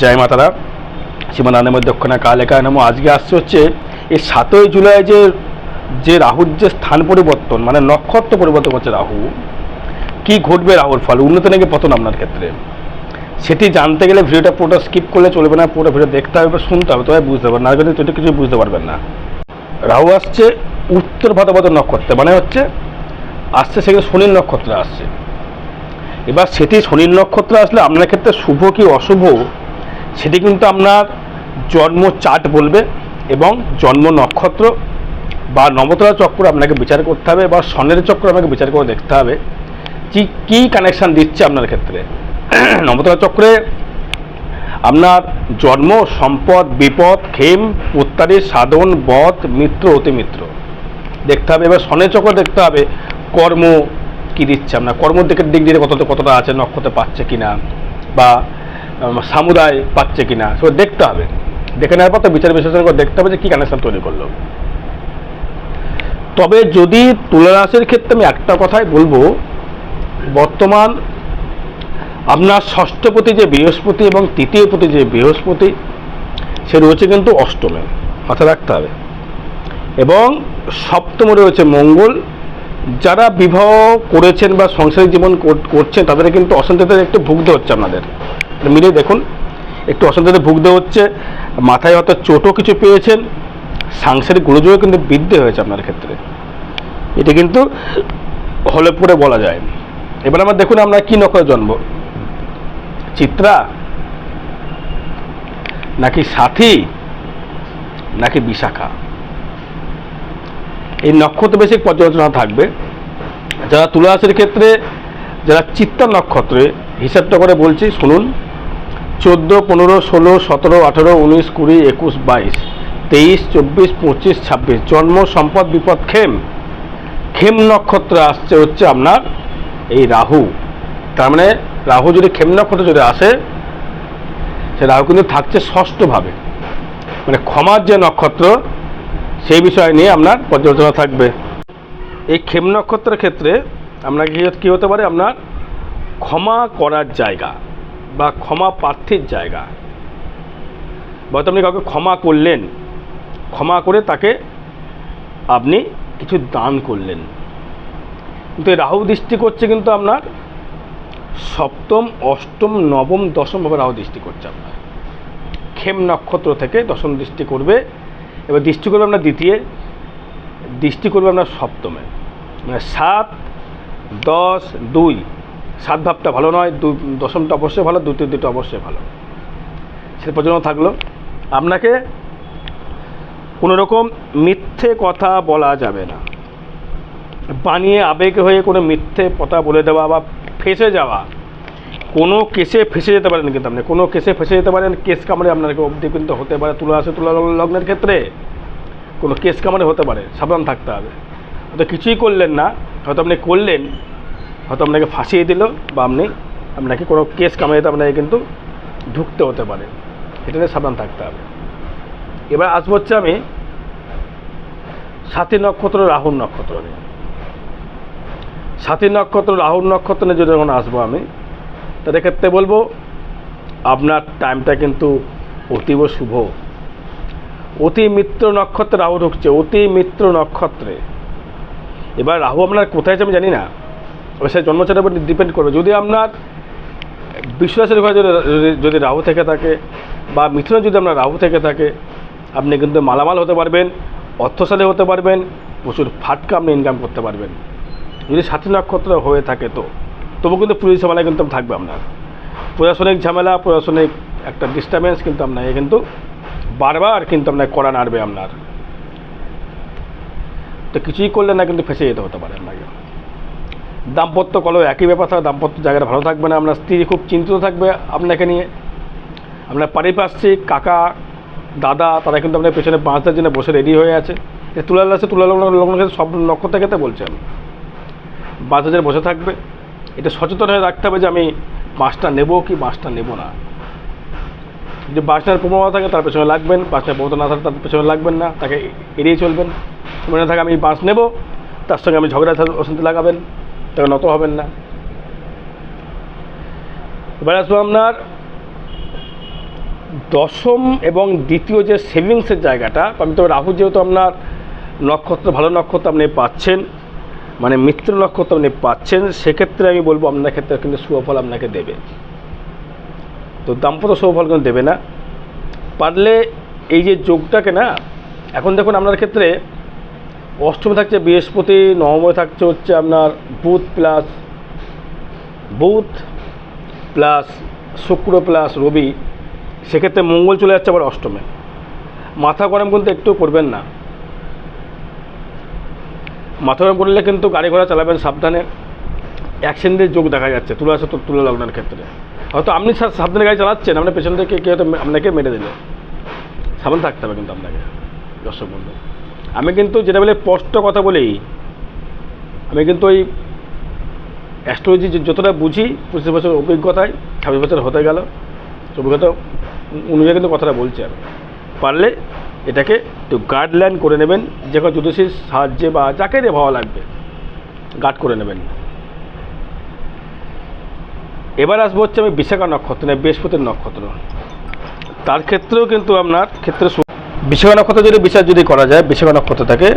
জয় মাতারা সীমানানের দক্ষিণা কালেকা নাম। আজকে আসছে হচ্ছে এই সাতই জুলাই যে যে রাহুর যে স্থান পরিবর্তন মানে নক্ষত্র পরিবর্তন করছে রাহু, কি ঘটবে রাহুর ফল? উন্নতি নাকি পতন আপনার ক্ষেত্রে? সেটি জানতে গেলে ভিডিওটা পুরোটা স্কিপ করলে চলবে না, পুরো ভিডিও দেখতে হবে, শুনতে হবে, তবে বুঝতে পারবেন। না কিন্তু কিছু বুঝতে পারবেন না। রাহু আসছে উত্তর ভাদ্রপদ নক্ষত্রে মানে হচ্ছে আসছে সেখানে শনির নক্ষত্রে আসছে। এবার সেটি শনির নক্ষত্র আসলে আপনার ক্ষেত্রে শুভ কি অশুভ? সেটি কিন্তু আপনার জন্ম চার্ট বলবে এবং জন্ম নক্ষত্র বা নবতলা চক্র আপনাকে বিচার করতে হবে বা সনের চক্র আপনাকে বিচার করে দেখতে হবে। কি, কী কানেকশান দিচ্ছে আপনার ক্ষেত্রে? নবতলা চক্রে আপনার জন্ম, সম্পদ, বিপদ খেম উত্তারি, সাধন, বধ, মিত্র, অতিমিত্র। দেখতে হবে, এবার সনের চক্র দেখতে হবে, কর্ম কি দিচ্ছে আপনার? কর্মের দিকের দিক দিয়ে কতটা কতটা আছে, নক্ষত্রে পাচ্ছে কিনা? বা সামুদায় পাচ্ছে কিনা, সেগুলো দেখতে হবে। দেখে নেওয়ার পর তো বিচার বিশ্লেষণ করে দেখতে হবে যে কী কানেকশন তৈরি করল। তবে যদি তুলা রাশির ক্ষেত্রে আমি একটা কথাই বলব, বর্তমান আপনার ষষ্ঠপতি যে বৃহস্পতি এবং তৃতীয় প্রতি যে বৃহস্পতি, সে রয়েছে কিন্তু অষ্টমে, মাথায় রাখতে হবে। এবং সপ্তমে রয়েছে মঙ্গল যারা বিবাহ করেছেন বা সংসারিক জীবন করছেন, তাদের কিন্তু অশান্তিতে একটু ভুগতে হচ্ছে আপনাদের। মিলে দেখুন, একটু অশান্তিতে ভুগতে হচ্ছে। মাথায় হয়তো চোটও কিছু পেয়েছেন, সাংসারিক গুরুযোগও কিন্তু বৃদ্ধি হয়েছে আপনার ক্ষেত্রে। এটা কিন্তু হলে পরে বলা যায়। এবার আমরা দেখুন আমরা কি নক্ষত্রে জন্ম। চিত্রা? নাকি সাথী? নাকি বিশাখা? এই নক্ষত্র বেশি পর্যালোচনা থাকবে। যারা তুলা রাশির ক্ষেত্রে, যারা চিত্তা নক্ষত্রে, হিসাবটা করে বলছি, শুনুন। চোদ্দ, পনেরো, ষোলো, সতেরো, আঠেরো, উনিশ, কুড়ি, একুশ, বাইশ, তেইশ, চব্বিশ, পঁচিশ, ছাব্বিশ। জন্ম, সম্পদ, বিপদ খেম খেম নক্ষত্র আসছে হচ্ছে আপনার এই রাহু। তার মানে রাহু যদি খেম নক্ষত্র যদি আসে, সে রাহু কিন্তু থাকছে ষষ্ঠভাবে। মানে ক্ষমার যে নক্ষত্র সেই বিষয় নিয়ে আপনার পর্যালোচনা থাকবে। এই ক্ষেম নক্ষত্রের ক্ষেত্রে আপনার কি হতে পারে? আপনার ক্ষমা করার জায়গা বা ক্ষমা প্রার্থীর জায়গা। হয়তো আপনি কাউকে ক্ষমা করলেন, ক্ষমা করে তাকে আপনি কিছু দান করলেন। কিন্তু এই রাহু দৃষ্টি করছে কিন্তু আপনার সপ্তম, অষ্টম, নবম দশমভাবে রাহু দৃষ্টি করছে আপনার। ক্ষেম নক্ষত্র থেকে দশম দৃষ্টি করবে। এবার দৃষ্টি করবে আপনার দ্বিতীয়, দৃষ্টি করবে আপনার সপ্তমে। মানে সাত, দশ, দুই। সাত ভাবটা ভালো নয়, দু, দশমটা অবশ্যই ভালো, দ্বিতীয় দুটো অবশ্যই ভালো। সে পর্যন্ত থাকল। আপনাকে কোনো রকম মিথ্যে কথা বলা যাবে না। বানিয়ে আবেগ হয়ে কোনো মিথ্যে কথা বলে দেওয়া বা ফেসে যাওয়া কোনো কেসে ফেসে যেতে পারেন কিন্তু আপনি। কোনো কেসে ফেসে যেতে পারেন, কেস কামড়ে আপনাকে অবধি কিন্তু হতে পারে তুলা আসে তুলা লগ্নের ক্ষেত্রে। কোনো কেস কামড়ে হতে পারে, সাবধান থাকতে হবে। হয়তো কিছুই করলেন না, হয়তো আপনি করলেন, হয়তো আপনাকে ফাঁসিয়ে দিল বা আপনি আপনাকে কোনো কেস কামাইতে আপনাকে কিন্তু ঢুকতে হতে পারে। এটা নিয়ে সাবধান থাকতে হবে। এবার আসব হচ্ছে আমি সাথী নক্ষত্র রাহুর নক্ষত্র নিয়ে। সাথী নক্ষত্র রাহুর নক্ষত্র নিয়ে যদি যখন আসব আমি তাদের ক্ষেত্রে বলব, আপনার টাইমটা কিন্তু অতীব শুভ। অতি মিত্র নক্ষত্রে রাহু ঢুকছে, অতি মিত্র নক্ষত্রে। এবার রাহু আপনার কোথায় আছে আমি জানি না এবার সেই জন্মচারের উপর ডিপেন্ড করবে। যদি আপনার বিশ্বাসের ঘরে যদি রাহু থেকে থাকে বা মিথুনে যদি আপনার রাহু থেকে থাকে, আপনি কিন্তু মালামাল হতে পারবেন, অর্থশালী হতে পারবেন, প্রচুর ফাটকা আপনি ইনকাম করতে পারবেন। যদি সাথী নক্ষত্র হয়ে থাকে তো। তবু কিন্তু পুলিশ ঝামেলা কিন্তু থাকবে আপনার প্রশাসনিক ঝামেলা, প্রশাসনিক একটা ডিস্টারবেন্স কিন্তু আপনাকে কিন্তু বারবার কিন্তু আপনার করা নাড়বে আপনার তো কিছুই করলে না কিন্তু ফেঁসে যেতে হতে পারে আপনাকে দাম্পত্য কলহ একই ব্যাপার থাকে, দাম্পত্য জায়গাটা ভালো থাকবে না আপনার স্ত্রী খুব চিন্তিত থাকবে আপনাকে নিয়ে। আপনার পারিপার্শ্বিক, কাকা, দাদা, তারা কিন্তু আপনার পেছনে বাঁচদের জন্য বসে রেডি হয়ে আছে। এ তুলা আছে তুলা লগ্ন লগ্ন সব নক্ষত্রের ক্ষেত্রে বলছি আমি। বাঁচদের জন্য বসে থাকবে। এটা সচেতন হয়ে রাখতে হবে যে আমি বাসটা নেব কি বাসটা নেব না। যদি বাসটার প্রবণতা থাকে তার পেছনে লাগবেন বাসটার প্রবণতা না থাকে তার পেছনে লাগবেন না, তাকে এড়িয়ে চলবেন। মনে থাকে আমি বাস নেব, তার সঙ্গে আমি ঝগড়া অশান্তি লাগাবেন, তাকে নত হবেন না। এবার আসব আপনার দশম এবং দ্বিতীয় যে সেভিংসের জায়গাটা আমি তো রাহু যেহেতু আপনার নক্ষত্র, ভালো নক্ষত্র আপনি পাচ্ছেন মানে মিত্র নক্ষত্র আপনি পাচ্ছেন, সেক্ষেত্রে আমি বলব আপনার ক্ষেত্রে কিন্তু শুভফল আপনাকে দেবে। তো দাম্পত্য শুভফল কিন্তু দেবে না। পারলে এই যে যোগটাকে না, এখন দেখুন আপনার ক্ষেত্রে অষ্টমে থাকছে বৃহস্পতি, নবমে থাকছে হচ্ছে আপনার বুধ প্লাস বুধ প্লাস শুক্র প্লাস রবি, সেক্ষেত্রে মঙ্গল চলে যাচ্ছে আবার অষ্টমে। মাথা গরম কিন্তু একটু করবেন না। মাথা গরম করলে কিন্তু গাড়ি ঘোড়া চালাবেন সাবধানে। অ্যাক্সিডেন্টের যোগ দেখা যাচ্ছে, তুলা আছে তুলা লগ্নের ক্ষেত্রে। হয়তো আপনি সাবধানে গাড়ি চালাচ্ছেন, আপনার পেছন থেকে কেউ আপনাকে মেরে দিলে। সাবধান থাকতে হবে কিন্তু আপনাকে, দর্শক বন্ধু। আমি কিন্তু যেটা বলে, স্পষ্ট কথা বলি, আমি কিন্তু ওই অ্যাস্ট্রোলজি যতটা বুঝি, পঁচিশ বছর অভিজ্ঞতায়, ছাব্বিশ বছর হতে গেল অভিজ্ঞতা অনুযায়ী কিন্তু কথাটা বলছি আর পারলে এটাকে একটু গাইডলাইন করে নেবেন, যে কোনো জ্যোতিষীর সাহায্যে বা যাকে দিয়ে ভালো লাগবে গার্ড করে নেবেন। এবার আসব হচ্ছে আমি বিশাখা নক্ষত্র মানে বৃহস্পতির নক্ষত্র। তার ক্ষেত্রেও কিন্তু আপনার ক্ষেত্রে বিশাখা নক্ষত্র যদি বিচার যদি করা যায়, বিশাখা নক্ষত্র থেকে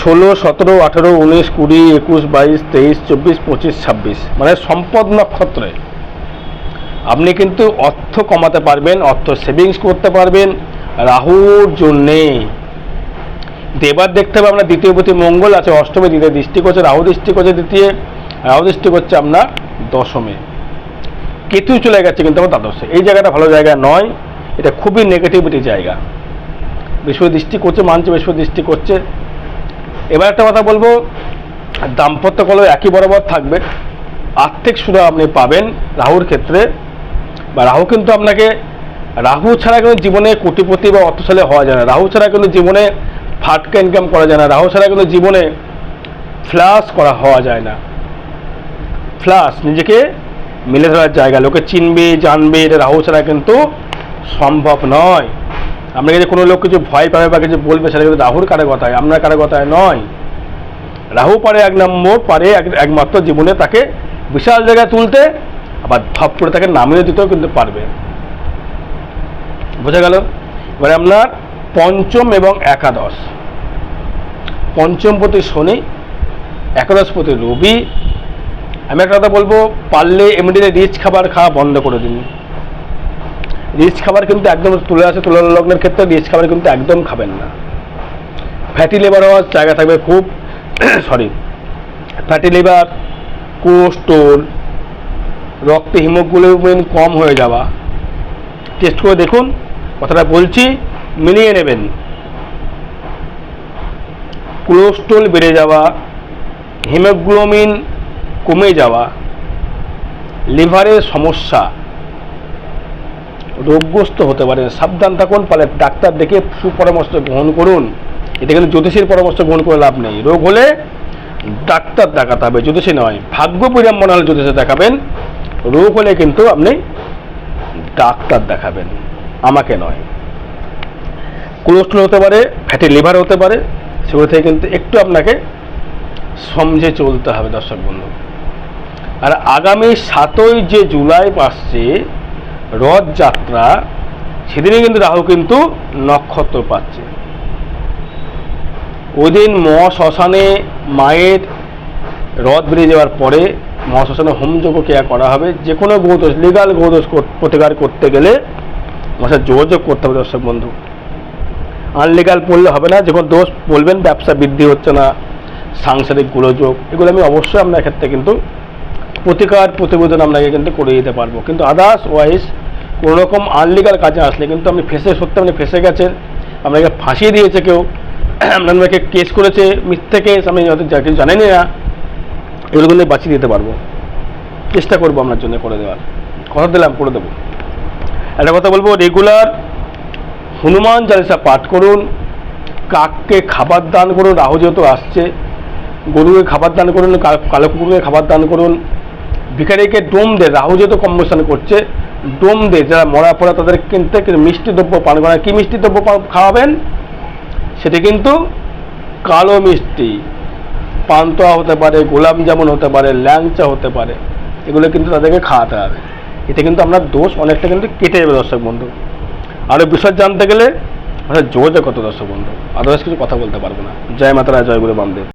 ষোলো, সতেরো, আঠেরো, উনিশ, কুড়ি, একুশ, বাইশ, তেইশ, চব্বিশ, পঁচিশ, ছাব্বিশ মানে সম্পদ নক্ষত্রে। আপনি কিন্তু অর্থ কমাতে পারবেন, অর্থ সেভিংস করতে পারবেন রাহুর জন্যে। দেবার দেখতে হবে আপনার দ্বিতীয় প্রতি মঙ্গল আছে, অষ্টমে দ্বিতীয় দৃষ্টি করছে, রাহু দৃষ্টি করছে দ্বিতীয়, রাহু দৃষ্টি করছে আপনার দশমে। কেতু চলে গেছে কিন্তু আমার দ্বাদশে। এই জায়গাটা ভালো জায়গা নয়, এটা খুবই নেগেটিভিটি জায়গা। বিশ্ব দৃষ্টি করছে, মানছে বিশ্ব দৃষ্টি করছে। এবার একটা কথা বলব, দাম্পত্য কলহ একই বরাবর থাকবে। আর্থিক সুরা আপনি পাবেন রাহুর ক্ষেত্রে, বা রাহু কিন্তু আপনাকে রাহু ছাড়া কিন্তু জীবনে কোটিপতি বা অর্থশালী হওয়া যায় না। রাহু ছাড়া কিন্তু জীবনে ফাটকা ইনকাম করা যায় না। রাহু ছাড়া কিন্তু জীবনে ফ্লাস করা হওয়া যায় না। ফ্লাস নিজেকে মেলে ধরার জায়গা। লোকে চিনবে, জানবে এটা রাহু ছাড়া কিন্তু সম্ভব নয়। আপনাকে যে কোনো লোক কিছু ভয় পাবে বা কিছু বলবে, সেটা কিন্তু রাহুর কারে কথায় আপনার কারে কথায় নয়। রাহু পারে এক নম্বর, পারে এক- একমাত্র জীবনে তাকে বিশাল জায়গায় তুলতে, আবার ধপ করে তাকে নামিয়ে দিতেও কিন্তু পারবে। বোঝা গেল? এবারে আপনার পঞ্চম এবং একাদশ। পঞ্চম প্রতি শনি একাদশ প্রতি রবি। আমি একটা কথা বলব, পারলে এমনিতে রিচ খাবার খাওয়া বন্ধ করে দিন। রিচ খাবার কিন্তু একদম তুলে আসে তুলা লগ্নের ক্ষেত্রে রিচ খাবার কিন্তু একদম খাবেন না। ফ্যাটি লিভার হওয়ার জায়গা থাকবে খুব, সরি, ফ্যাটি লিভার কোস্টোল রক্তে হিমোগ্লোবিন কম হয়ে যাওয়া। টেস্ট করে দেখুন। কথাটা বলছি মিলিয়ে নেবেন। কোলেস্ট্রল বেড়ে যাওয়া, হিমোগ্লোবিন কমে যাওয়া, লিভারের সমস্যা, রোগগ্রস্ত হতে পারে, সাবধান থাকুন পালে ডাক্তার দেখে সুপরামর্শ গ্রহণ করুন। এটা কিন্তু জ্যোতিষীর পরামর্শ গ্রহণ করে লাভ নেই। রোগ হলে ডাক্তার দেখাতে হবে, জ্যোতিষী নয়, ভাগ্য বিড়ম্বনা হলে জ্যোতিষে দেখাবেন। রোগ হলে কিন্তু আপনি ডাক্তার দেখাবেন। আমাকে নয়। কোলেস্ট্রল হতে পারে ফ্যাটি লিভার হতে পারে, সেগুলো থেকে কিন্তু একটু আপনাকে সমঝে চলতে হবে দর্শক বন্ধু। আর আগামী সাতই যে জুলাই আসছে, রথযাত্রা সেদিনে কিন্তু রাহু কিন্তু নক্ষত্র পাচ্ছে। ওই দিন মহা শ্মশানে মায়ের রথ বেরিয়ে যাওয়ার পরে মহা শ্মশানে হোমযজ্ঞ ক্রিয়া করা হবে। যে কোনো গৌদোষ লিগাল গৌদোষ প্রতিকার করতে গেলে আমার সাথে যোগাযোগ করতে হবে দর্শক বন্ধু। আনলিগাল পড়লে হবে না, যখন দোষ বলবেন, ব্যবসা বৃদ্ধি হচ্ছে না, সাংসারিক গোলযোগ, এগুলো আমি অবশ্যই আপনার ক্ষেত্রে কিন্তু প্রতিকার, প্রতিবেদন আপনাকে কিন্তু করে দিতে পারব। কিন্তু আদার্স ওয়াইজ কোনো রকম আনলিগাল কাজে আসলে কিন্তু আপনি ফেসে, সত্যি আপনি ফেসে গেছেন, আপনাকে ফাঁসিয়ে দিয়েছে কেউ আপনাকে কেস করেছে, মিথ্যে কেস যা- কিছু জানেনই না, এগুলো কিন্তু বাঁচিয়ে দিতে পারব। চেষ্টা করব আপনার জন্য করে দেওয়ার। কথা দিলাম, করে দেবো। একটা কথা বলব রেগুলার হনুমান চালিসা পাঠ করুন, কাককে খাবার দান করুন, রাহু যেহেতু আসছে, গরুকে খাবার দান করুন, কালো কুকুরকে খাবার দান করুন, ভিখারিকে ডোম দে, রাহু যেহেতু কম্বিনেশন করছে, ডোম দে, যারা মরা পড়া তাদের কিনতে মিষ্টি দ্রব্য পান করা কি মিষ্টি দ্রব্য খাওয়াবেন? সেটি কিন্তু কালো মিষ্টি, পান্তুয়া হতে পারে, গোলাপ জামুন হতে পারে, ল্যাংচা হতে পারে, এগুলো কিন্তু তাদেরকে খাওয়াতে হবে। এতে কিন্তু আপনার দোষ অনেকটা কিন্তু কেটে যাবে, দর্শক বন্ধু। আরও বিষয় জানতে গেলে আচ্ছা যোগাযোগ কত দর্শক বন্ধু। আদারওয়াইজ কিছু কথা বলতে পারব না। জয় মাতারা, জয় গুরু বামদেব।